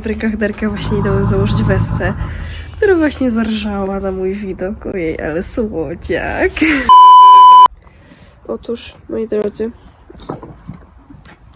w rękach derkę, właśnie idę założyć wesce, która właśnie zarżała na mój widok. Ojej, ale słodziak. Otóż, moi drodzy,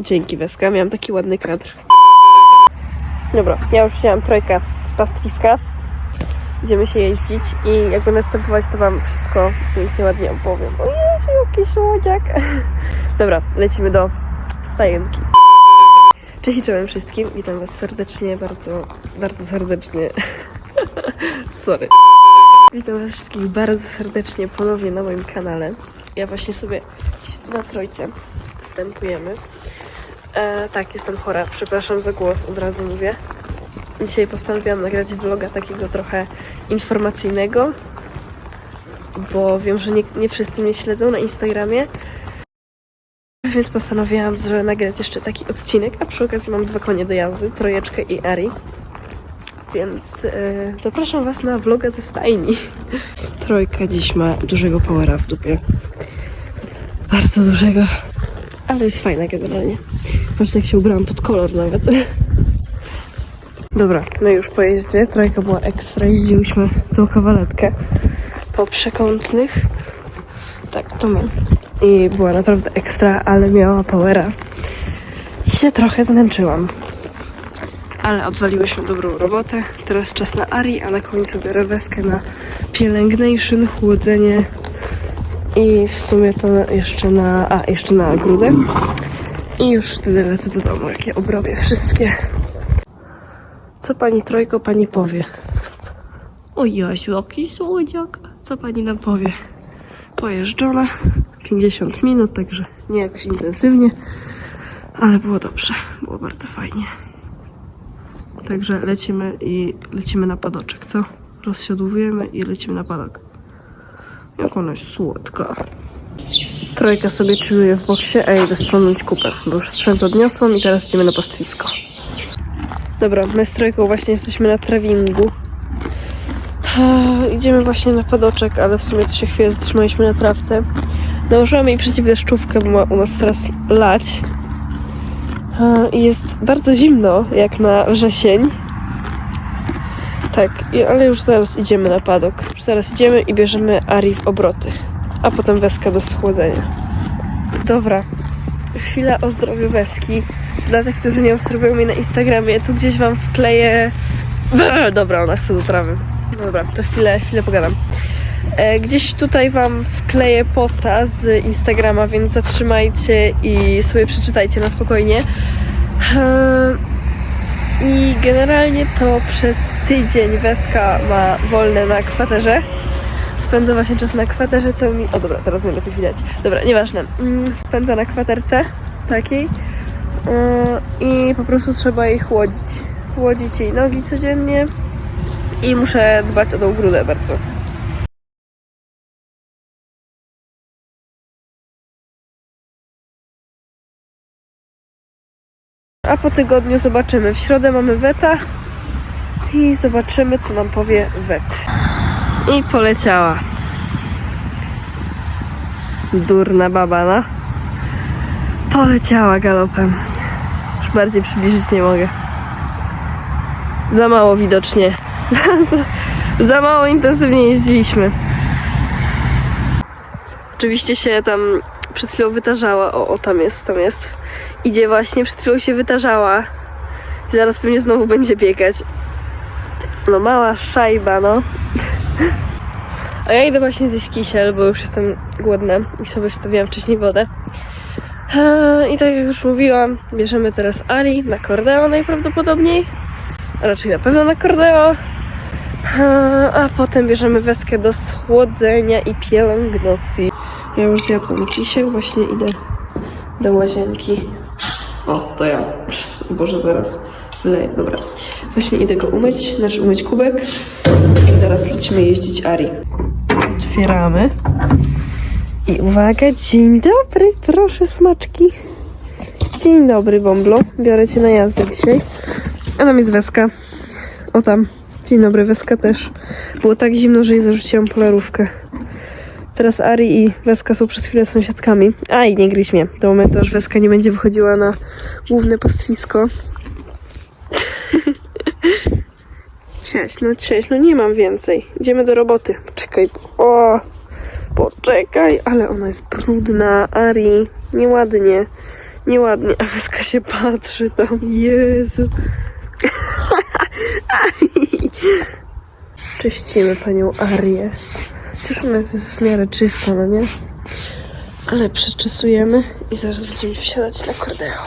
dzięki Weska, miałam taki ładny kadr. Dobra, ja już wzięłam trojkę z pastwiska. Idziemy się jeździć i jak następować, to wam wszystko pięknie, ładnie opowiem. O Jezu, jaki słodziak. Dobra, lecimy do stajenki. Cześć czołem wszystkim, witam was serdecznie, bardzo, bardzo serdecznie. Sorry. Witam was wszystkich bardzo serdecznie ponownie na moim kanale. Ja właśnie sobie siedzę na trójce, wstępujemy. E, tak, jestem chora, przepraszam za głos, od razu mówię. Dzisiaj postanowiłam nagrać vloga takiego trochę informacyjnego, bo wiem, że nie, nie wszyscy mnie śledzą na Instagramie, więc postanowiłam że nagrać jeszcze taki odcinek, a przy okazji mam dwa konie do jazdy, Trojeczkę i Ari. Więc e, zapraszam Was na vloga ze stajni. Trojka dziś ma dużego powera w dupie. Bardzo dużego. Ale jest fajna generalnie. Patrzcie jak się ubrałam pod kolor nawet. Dobra, my już po jeździe. Trojka była ekstra. Jeździłyśmy tą kawaletkę po przekątnych. Tak, to my. I była naprawdę ekstra, ale miała powera. I się trochę zmęczyłam. Ale odwaliłyśmy dobrą robotę. Teraz czas na Ari, a na końcu biorę weskę na pielęgnation, chłodzenie i w sumie to jeszcze na, a jeszcze na grudę. I już wtedy lecę do domu, jak je obrobię wszystkie. Co pani Trojko pani powie? O Jasiu, jaki słodziak. Co pani nam powie? Pojeżdżona, 50 minut, także nie jakoś intensywnie, ale było dobrze, było bardzo fajnie. Także lecimy i lecimy na padoczek, co? Rozsiodłujemy i lecimy na padok. Jak ona jest słodka. Trojka sobie chilluje w boksie, a ja idę sprzątnąć kupę, bo już sprzęt odniosłam i zaraz idziemy na pastwisko. Dobra, my z Trojką właśnie jesteśmy na trawingu. Idziemy właśnie na padoczek, ale w sumie to się chwilę zatrzymaliśmy na trawce. Nałożyłam jej przeciwdeszczówkę, bo ma u nas teraz lać. Eee, I jest bardzo zimno, jak na wrzesień. Tak, ale już zaraz idziemy na padok. Już zaraz idziemy i bierzemy Ari w obroty. A potem Weska do schłodzenia. Dobra, chwila o zdrowiu Weski. Dla tych, którzy nie obserwują mnie na Instagramie, tu gdzieś wam wkleję... Dobra, ona chce do trawy. Dobra, to chwilę, chwilę pogadam. E, Gdzieś tutaj Wam wkleję posta z Instagrama, więc zatrzymajcie i sobie przeczytajcie na spokojnie. E, I generalnie to przez tydzień Weska ma wolne na kwaterze. Spędza właśnie czas na kwaterze, co mi... O dobra, teraz mnie lepiej widać. Dobra, nieważne. Mm, Spędza na kwaterce takiej E, i po prostu trzeba jej chłodzić. Chłodzić jej nogi codziennie i muszę dbać o tą grudę bardzo. A po tygodniu zobaczymy. W środę mamy weta i zobaczymy, co nam powie wet. I poleciała. Durna babana. Poleciała galopem. Już bardziej przybliżyć nie mogę. Za mało widocznie. za, za mało intensywnie jeździliśmy. Oczywiście się tam przed chwilą wytarzała. O, o, tam jest, tam jest. Idzie właśnie, przed chwilą się wytarzała. I zaraz pewnie znowu będzie biegać. No mała szajba, no. A ja idę właśnie zjeść kisiel, bo już jestem głodna i sobie wstawiłam wcześniej wodę. I tak jak już mówiłam, bierzemy teraz Ari na kordeo najprawdopodobniej. A raczej na pewno na kordeo. Eee, A potem bierzemy weskę do schłodzenia i pielęgnacji. Ja już zjadłam kisiel, właśnie idę do łazienki. O, to ja. Boże, zaraz wleję. Dobra. Właśnie idę go umyć, znaczy umyć kubek. I zaraz lecimy jeździć Ari. Otwieramy. I uwaga, dzień dobry, proszę smaczki. Dzień dobry, Bomblo. Biorę cię na jazdę dzisiaj. A tam jest Weska. O tam. Dzień dobry, Weska też. Było tak zimno, że jej zarzuciłam polarówkę. Teraz Ari i Weska są przez chwilę sąsiadkami. A i nie gryź mnie. Do momentu, aż Weska nie będzie wychodziła na główne pastwisko. Cześć, no cześć, no nie mam więcej. Idziemy do roboty. Czekaj, o, poczekaj, ale ona jest brudna, Ari, nieładnie, nieładnie. A Weska się patrzy tam, Jezu. Ari. Czyścimy panią Arię. Ona jest w miarę czysta, no nie? Ale przeczesujemy i zaraz będziemy wsiadać na kordeo.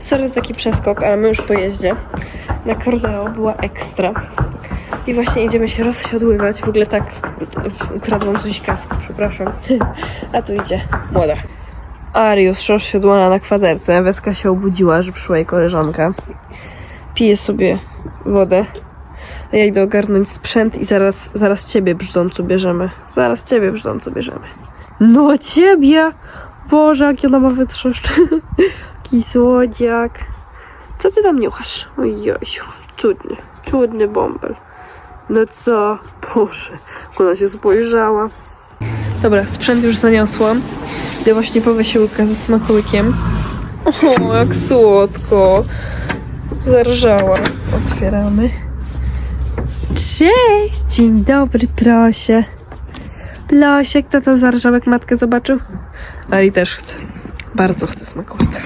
Sorry za taki przeskok, ale my już po jeździe. Na kordeo była ekstra. I właśnie idziemy się rozsiodływać. W ogóle tak ukradłam coś kasku, przepraszam. A tu idzie młoda. Arius rozsiodłana na kwaterce. Weska się obudziła, że przyszła jej koleżanka. Pije sobie wodę. Ja idę ogarnąć sprzęt i zaraz, zaraz ciebie brzdącu bierzemy. Zaraz ciebie brzdącu bierzemy. No ciebie! Boże, jak ona ma wytrzeszczy. Jaki słodziak. Co ty tam niuchasz? Ojojsiu, cudny, cudny bąbel. No co? Boże, ona się spojrzała. Dobra, sprzęt już zaniosłam. Idę właśnie po wysiłkę ze smakołykiem. O, jak słodko. Zarżała. Otwieramy. Cześć! Dzień dobry, proszę. Losie, kto to zarżał, jak matkę zobaczył? Ali też chce. Bardzo chce smakołyka.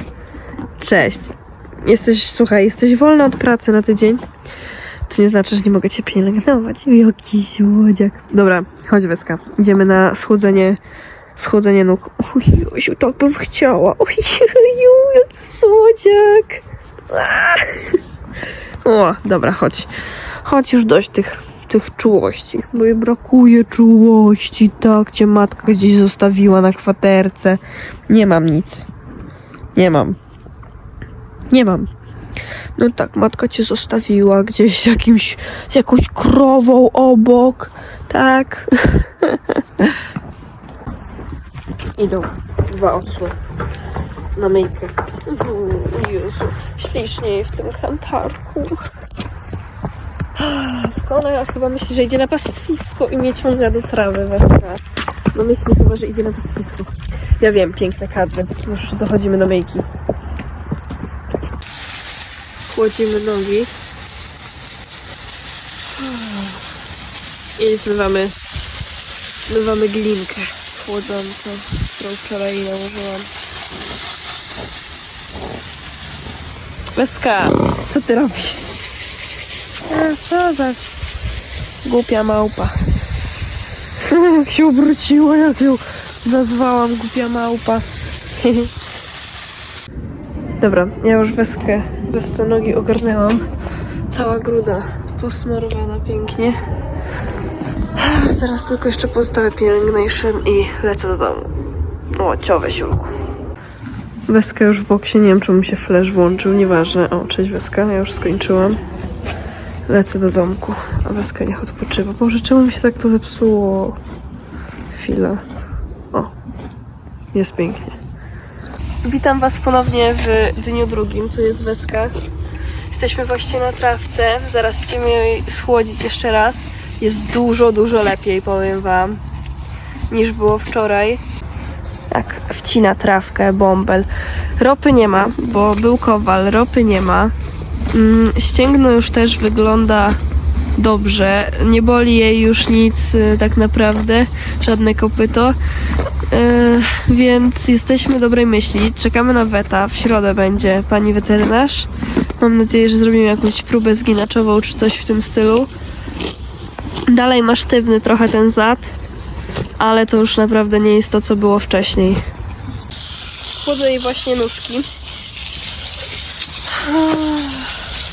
Cześć. Jesteś, słuchaj, jesteś wolna od pracy na tydzień. To nie znaczy, że nie mogę cię pielęgnować. Jaki słodziak. Dobra, chodź Weska. Idziemy na schłodzenie, schłodzenie nóg. Ojeju, tak bym chciała. Ojeju, jaki słodziak. Ah. O, dobra, chodź. Chodź już dość tych, tych czułości, bo jej brakuje czułości. Tak, cię matka gdzieś zostawiła na kwaterce. Nie mam nic. Nie mam. Nie mam. No tak, matka cię zostawiła gdzieś z jakimś, z jakąś krową obok. Tak. Idą dwa osły na myjkę. Mhm, Jezu, ślicznie w tym kantarku. Ona chyba myśli, że idzie na pastwisko i mnie ciąga do trawy weska. No myśli chyba, że idzie na pastwisko. Ja wiem, piękne kadry. Już dochodzimy do myjki. Chłodzimy nogi. I zmywamy, zmywamy glinkę chłodzącą, którą wczoraj nałożyłam. Weska, co ty robisz? A, co za głupia małpa. Jak się obróciła, jak ją nazwałam głupia małpa. Dobra, ja już weskę, wesce nogi ogarnęłam. Cała gruda posmarowana pięknie. Teraz tylko jeszcze pozostałe pielęgnation i lecę do domu. O, ciowe siulku. Weska już w boksie, nie wiem czemu mi się flash włączył, nieważne. O, cześć Weska, ja już skończyłam. Lecę do domku, a Weska niech odpoczywa. Boże, czemu mi się tak to zepsuło? Chwila. O, jest pięknie. Witam Was ponownie w dniu drugim, tu jest Weska. Jesteśmy właśnie na trawce, zaraz chcemy jej schłodzić jeszcze raz. Jest dużo, dużo lepiej, powiem Wam, niż było wczoraj. Tak, wcina trawkę, bąbel. Ropy nie ma, bo był kowal, ropy nie ma. Mm, ścięgno już też wygląda dobrze. Nie boli jej już nic y, tak naprawdę, żadne kopyto. Y, więc jesteśmy dobrej myśli. Czekamy na weta. W środę będzie pani weterynarz. Mam nadzieję, że zrobimy jakąś próbę zginaczową czy coś w tym stylu. Dalej ma sztywny trochę ten zad, ale to już naprawdę nie jest to, co było wcześniej. Chłodzę jej właśnie nóżki.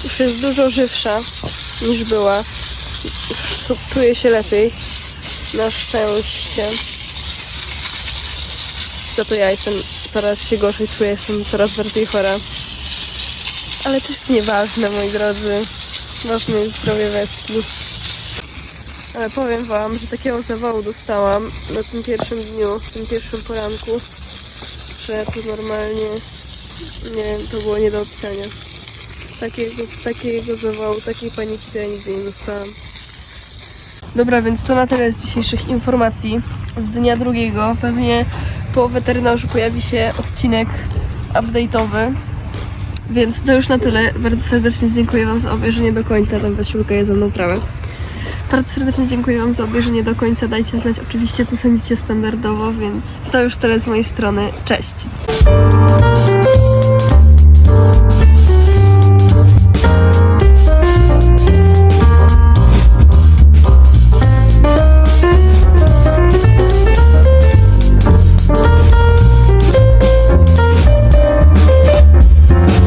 Już jest dużo żywsza niż była. Tu- Czuje się lepiej. Na szczęście. Za to ja jestem coraz się gorzej czuję, jestem coraz bardziej chora. Ale to jest nieważne, moi drodzy. Ważne jest zdrowie Weski. Ale powiem wam, że takiego zawału dostałam na tym pierwszym dniu, w tym pierwszym poranku, to normalnie, nie wiem, to było nie do opisania. Takiego, takiego zawału, takiej paniki to ja nigdy nie dostałam. Dobra, więc to na tyle z dzisiejszych informacji z dnia drugiego. Pewnie po weterynarzu pojawi się odcinek update'owy. Więc to już na tyle. Bardzo serdecznie dziękuję Wam za obejrzenie do końca. Tam Wasiulka jest ze mną. Bardzo serdecznie dziękuję Wam za obejrzenie do końca. Dajcie znać oczywiście, co sądzicie standardowo, więc to już tyle z mojej strony. Cześć!